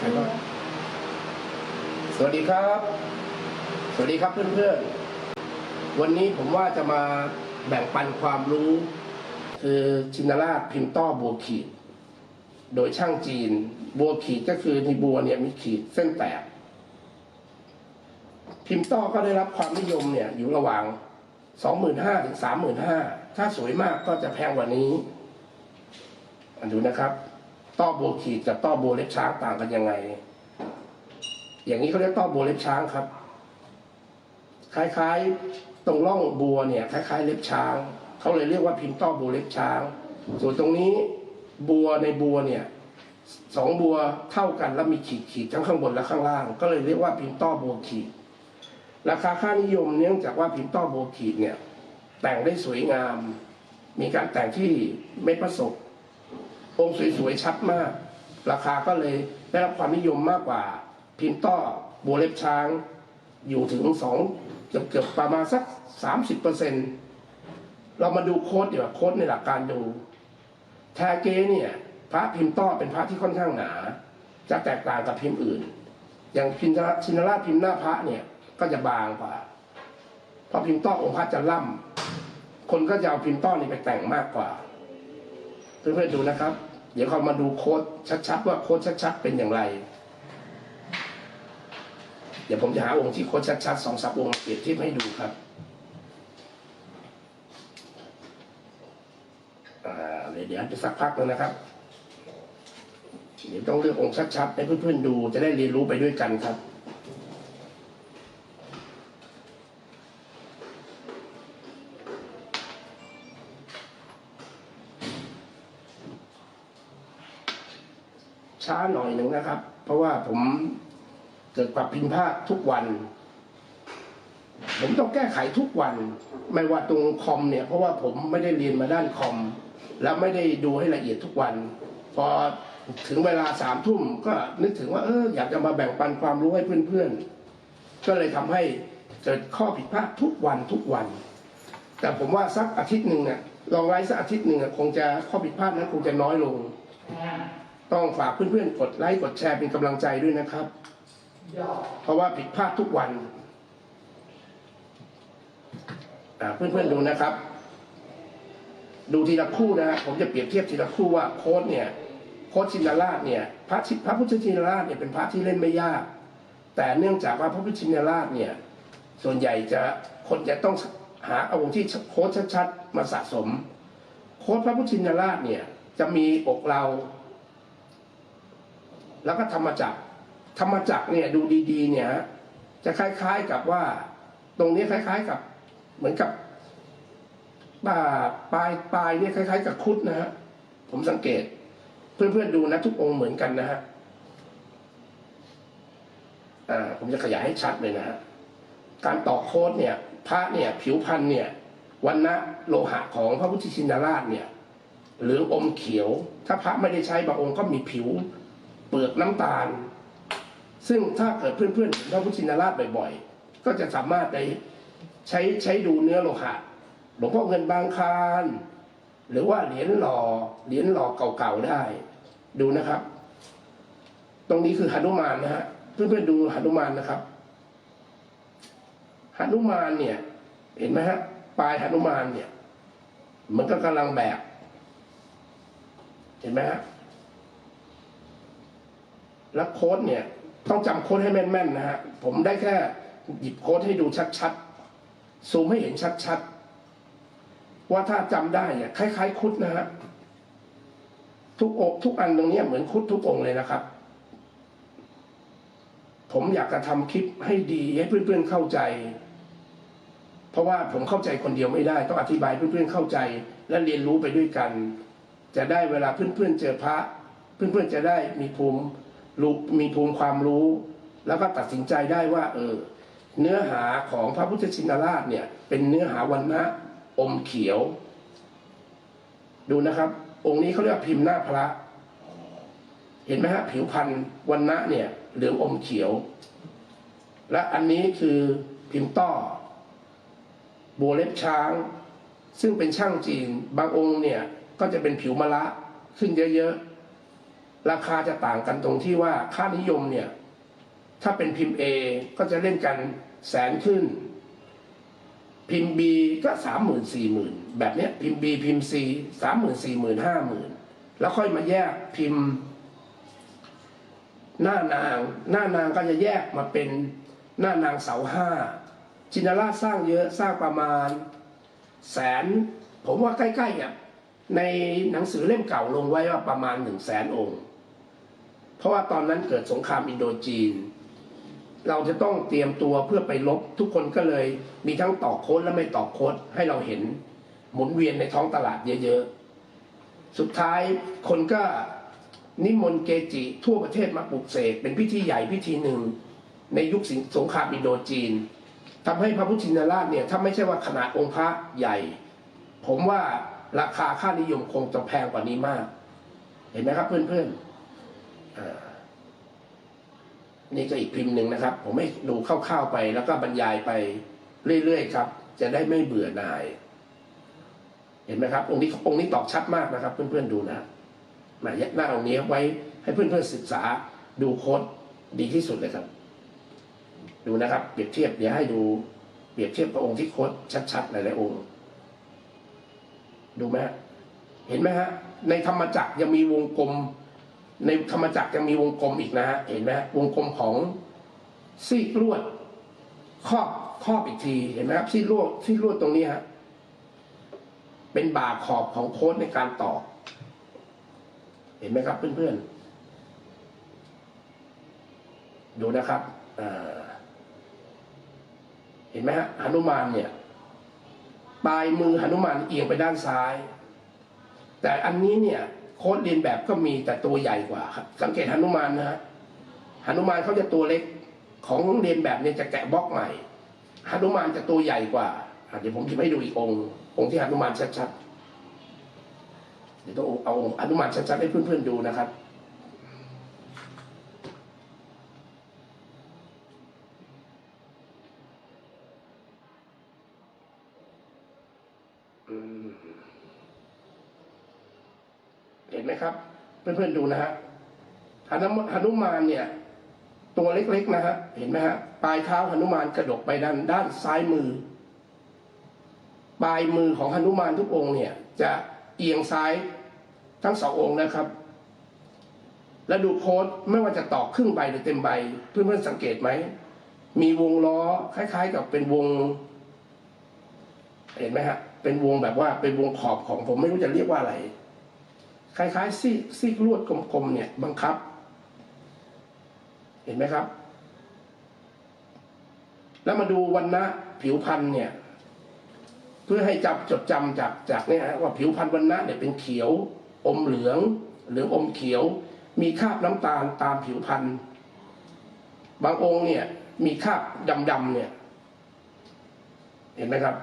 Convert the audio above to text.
แล้วก็สวัสดีครับ สวัสดีครับเพื่อนๆ วันนี้ผมว่าจะมาแบ่งปันความรู้ คือชินราชพิมพ์ต้อบัวขีด โดยช่างจีน บัวขีดก็คือในบัวเนี่ยมีขีดเส้นแตก พิมพ์ต้อก็ได้รับความนิยมเนี่ยอยู่ระหว่างสองหมื่นห้าถึงสามหมื่นห้าถ้าสวยมากก็จะแพงกว่านี้ อันดูนะครับ ต้อโบขีดกับต้อโบเล็บช้างต่างกันยังไง อย่างนี้เขาเรียกต้อโบเล็บช้างครับ คล้ายๆตรงร่องบัวเนี่ย คล้าย ๆ เล็บช้างเขาเลยเรียกว่าพิมพ์ต้อโบเล็บช้าง ส่วนตรงนี้บัวในบัวเนี่ยสองบัวเท่ากันแล้วมีขีดขีดทั้งข้างบนและข้างล่าง ก็เลยเรียกว่าพิมพ์ต้อโบขีด ราคาค่านิยมเนื่องจากว่าพิมพ์ต้อโบขีดเนี่ย แต่งได้สวยงาม มีการแต่งที่ไม่ประสบ องค์สวยๆชัดมาก ราคาก็เลยได้รับความนิยมมากกว่า พิมพ์ต้อบัวเล็บช้าง อยู่ถึงสองเกือบเกือบประมาณสักสามสิบเปอร์เซ็นเรามาดูโค้ดเดี๋ยวาโค้ดในหลักการดูแทเกเนี่ยพระพิมพ์ต้อเป็นพระที่ค่อนข้างหนา จะแตกต่างกับพิมพ์อื่น อย่างพิมพ์ชินราชพิมพ์หน้าพระเนี่ยก็จะบางกว่าเพราะพิมพ์ต้อองค์พระจะล่ำคนก็จะเอาพิมพ์ต้อนี่ไปแต่งมากกว่า เพื่อนๆดูนะครับ เดี๋ยวเขามาดูโค้ดชัดๆว่าโค้ดชัดๆเป็นอย่างไร เดี๋ยวผมจะหาองค์ที่โค้ดชัดๆสองสามองค์เปรียบเทียบให้ดูครับเดี๋ยวเดี๋ยวไปสักพักนึงนะครับ เดี๋ยวต้องเลือกองค์ชัดๆให้เพื่อนๆดูจะได้เรียนรู้ไปด้วยกันครับ ช้าหน่อยหนึ่งนะครับ เพราะว่าผมเกิดปรับพิมพาทุกวัน ผมต้องแก้ไขทุกวัน ไม่ว่าตรงคอมเนี่ย เพราะว่าผมไม่ได้เรียนมาด้านคอม แล้วไม่ได้ดูให้ละเอียดทุกวัน พอถึงเวลาสามทุ่มก็นึกถึงว่าเอออยากจะมาแบ่งปันความรู้ให้เพื่อนๆ ก็เลยทำให้เกิดข้อผิดพลาดทุกวันทุกวัน แต่ผมว่าสักอาทิตย์หนึ่งเนี่ยลองไลฟ์สักอาทิตย์หนึ่งคงจะข้อผิดพลาดนั้นคงจะน้อยลง ต้องฝากเพื่อนๆ กดไลค์กดแชร์เป็นกำลังใจด้วยนะครับ เพราะว่าผิดพลาดทุกวันอ่าเพื่อนๆดูนะครับ ดูทีละคู่นะผมจะเปรียบเทียบทีละคู่ว่าโค้ดเนี่ยโค้ดชินราชเนี่ยพระชิพระพุทธชินราชเนี่ยเป็นพระที่เล่นไม่ยาก แต่เนื่องจากว่าพระพุทธชินราชเนี่ยส่วนใหญ่จะคนจะต้องหาเอาองค์ที่โค้ดชัดๆมาสะสม โค้ดพระพุทธชินราชเนี่ยจะมีอกเรา แล้วก็ธรรมจักรธรรมจักรเนี่ยดูดีๆ เนี่ยฮะจะคล้ายๆกับว่า ตรงนี้คล้าย ๆกับ เหมือนกับปลาปลายปลายเนี่ยคล้าย ๆ กับคุดนะฮะผมสังเกต เพื่อนๆดูนะทุกองค์เหมือนกันนะฮะอ่าผมจะขยายให้ชัดเลยนะฮะการต่อโค้ดเนี่ย พระเนี่ย ผิวพันธุ์เนี่ยวันนะโลหะของพระพุทธชินราชเนี่ย หรืออมเขียว ถ้าพระไม่ได้ใช้บางองค์ก็มีผิว เปลือกน้ำตาล ซึ่งถ้าเกิดเพื่อนๆเห็นพระพุทธชินราชบ่อยๆ ก็จะสามารถได้ใช้ใช้ดูเนื้อโลหะหลวงพ่อเงินบางคารหรือว่าเหรียญหล่อเหรียญหล่อเก่าๆได้ ดูนะครับ ตรงนี้คือหนุมานนะฮะเพื่อนๆดูหนุมานนะครับหนุมานเนี่ย เห็นไหมฮะปลายหนุมานเนี่ย มันก็กำลังแบกเห็นไหมฮะ แล้วโค้ดเนี่ยต้องจำโค้ดให้แม่นๆนะฮะผมได้แค่หยิบโค้ดให้ดูชัดๆซูมให้เห็นชัดๆ ว่าถ้าจำได้เนี่ยคล้าย ๆ คุดนะฮะทุกอกทุกอันตรงนี้เหมือนคุดทุกองเลยนะครับ ผมอยากจะทำคลิปให้ดีให้เพื่อนๆเข้าใจ เพราะว่าผมเข้าใจคนเดียวไม่ได้ ต้องอธิบายเพื่อนๆเข้าใจ และเรียนรู้ไปด้วยกัน จะได้เวลาเพื่อนๆเจอพระ เพื่อนๆจะได้มีภูมิ รู้มีภูมิความรู้ แล้วก็ตัดสินใจได้ว่า เออ เนื้อหาของพระพุทธชินราชเนี่ย เป็นเนื้อหาวันนะอมเขียว ดูนะครับ องค์นี้เขาเรียกว่าพิมพ์หน้าพระ เห็นไหมฮะผิวพันธุ์วันนะเนี่ย เหลืองอมเขียว และอันนี้คือพิมพ์ต้อบัวเล็บช้าง ซึ่งเป็นช่างจีน บางองค์เนี่ย ก็จะเป็นผิวมะละขึ้นเยอะๆ ราคาจะต่างกันตรงที่ว่าค่านิยมเนี่ยถ้าเป็นพิมพ์ A ก็จะเล่นกันแสนขึ้น พิมพ์ B ก็สามหมื่นสี่หมื่นแบบเนี้ยพิมพ์ B พิมพ์ C สามหมื่นสี่หมื่นห้าหมื่นแล้วค่อยมาแยกพิมพ์ หน้านาง หน้านางก็จะแยกมาเป็นหน้านางเสาห้าจินราชสร้างเยอะสร้างประมาณ แสน ผมว่าใกล้ๆอะในหนังสือเล่มเก่าลงไว้ว่าประมาณหนึ่งแสนองค์ เพราะว่าตอนนั้นเกิดสงครามอินโดจีน เราจะต้องเตรียมตัวเพื่อไปลบทุกคนก็เลยมีทั้งต่อโค้ดและไม่ต่อโค้ดให้เราเห็นหมุนเวียนในท้องตลาดเยอะๆ สุดท้ายคนก็นิมนต์เกจิทั่วประเทศมาปลุกเสกเป็นพิธีใหญ่พิธีหนึ่ง ในยุคสงครามอินโดจีนทำให้พระพุทธชินราชเนี่ยถ้าไม่ใช่ว่าขนาดองค์พระใหญ่ ผมว่าราคาค่านิยมคงจะแพงกว่านี้มาก เห็นไหมครับเพื่อนๆ นี่ก็อีกพิมพ์หนึ่งนะครับ ผมให้ดูคร่าวๆไป แล้วก็บรรยายไปเรื่อยๆครับ จะได้ไม่เบื่อหน่าย เห็นไหมครับ องค์นี้องค์นี้ตอบชัดมากนะครับ เพื่อนๆดูนะมายหน้าองค์นี้ไว้ให้เพื่อนๆศึกษาดูโค้ดดีที่สุดเลยครับ ดูนะครับ เปรียบเทียบเดี๋ยวให้ดูเปรียบเทียบกับองค์ที่โค้ดชัดๆหลายๆองค์ ดูไหมฮะเห็นไหมฮะในธรรมจักรยังมีวงกลม ในธรรมจักรยังมีวงกลมอีกนะฮะเห็นไหมวงกลมของซีกลวดครอบครอบอีกทีเห็นไหมครับซีกลวดซีกลวดตรงนี้ฮะเป็นบาขอบของโค้ดในการต่อ เห็นไหมครับเพื่อนๆดูนะครับเห็นไหมฮะหนุมานเนี่ยปลายมือหนุมานเอียงไปด้านซ้าย แต่อันนี้เนี่ย โค้ดเรียนแบบก็มีแต่ตัวใหญ่กว่าครับ สังเกตหนุมานนะฮะหนุมานเขาจะตัวเล็กของเรียนแบบเนี่ยจะแกะบล็อกใหม่หนุมานจะตัวใหญ่กว่าเดี๋ยวผมจะให้ดูอีกองค์องค์ที่หนุมานชัดๆเดี๋ยวต้องเอาองค์หนุมานชัดๆให้เพื่อนๆดูนะครับ ห็นไหมครับ เพื่อนๆดูนะฮะหนุมหนุมานเนี่ย ตัวเล็กๆนะฮะเห็นไหมฮะปลายเท้าหนุมานกระดกไปด้านด้านซ้ายมือ ปลายมือของหนุมานทุกองค์เนี่ย จะเอียงซ้ายทั้งสององค์นะครับ แล้วดูโค้ดไม่ว่าจะตอกครึ่งใบหรือเต็มใบ เพื่อนๆสังเกตไหมมีวงล้อคล้าย ๆ กับเป็นวง เห็นไหมฮะเป็นวงแบบว่าเป็นวงขอบของผมไม่รู้จะเรียกว่าอะไร คล้ายๆซี่ซี่ลวดกลมๆเนี่ยบังคับ เห็นไหมครับ แล้วมาดูวันนะผิวพันธุ์เนี่ย เพื่อให้จับจดจำจากจากเนี่ยว่าผิวพันธุ์วันนะเนี่ยเป็นเขียว อมเหลืองหลืออมเขียว มีคราบน้ำตาลตามผิวพันธุ์บางองค์เนี่ย มีคราบดำๆเนี่ย เห็นไหมครับ